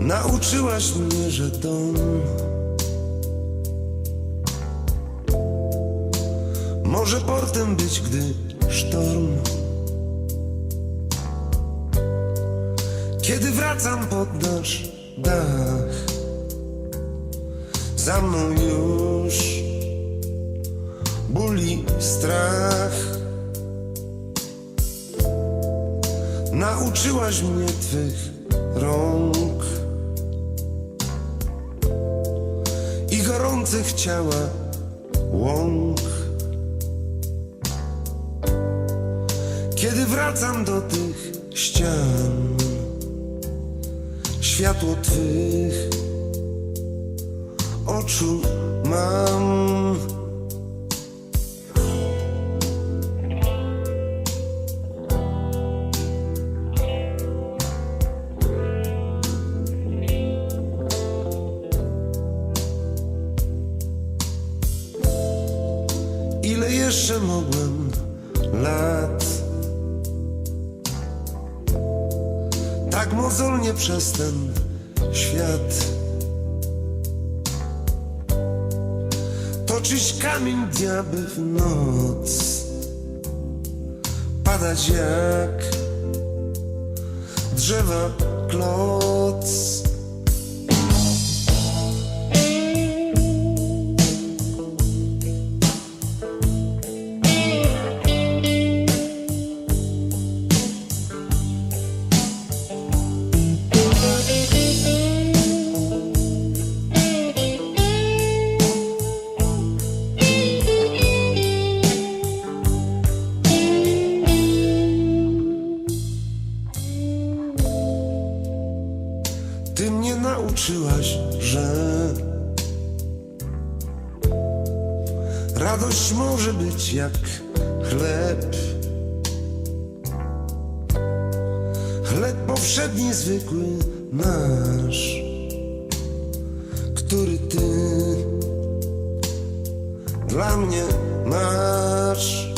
Nauczyłaś mnie, że dom Może portem być, gdy sztorm. Kiedy wracam pod nasz dach Za mną już ból i strach. Nauczyłaś mnie twych rąk I gorących ciała łąk. Kiedy wracam do tych ścian Światło twych oczu mam Ile jeszcze mogłem lat. Tak mozolnie przez ten świat. Toczyć kamień dnia by w noc. Padać jak drzewa kloc Ty mnie nauczyłaś, że radość może być jak chleb. Chleb powszedni, zwykły nasz, który ty dla mnie masz.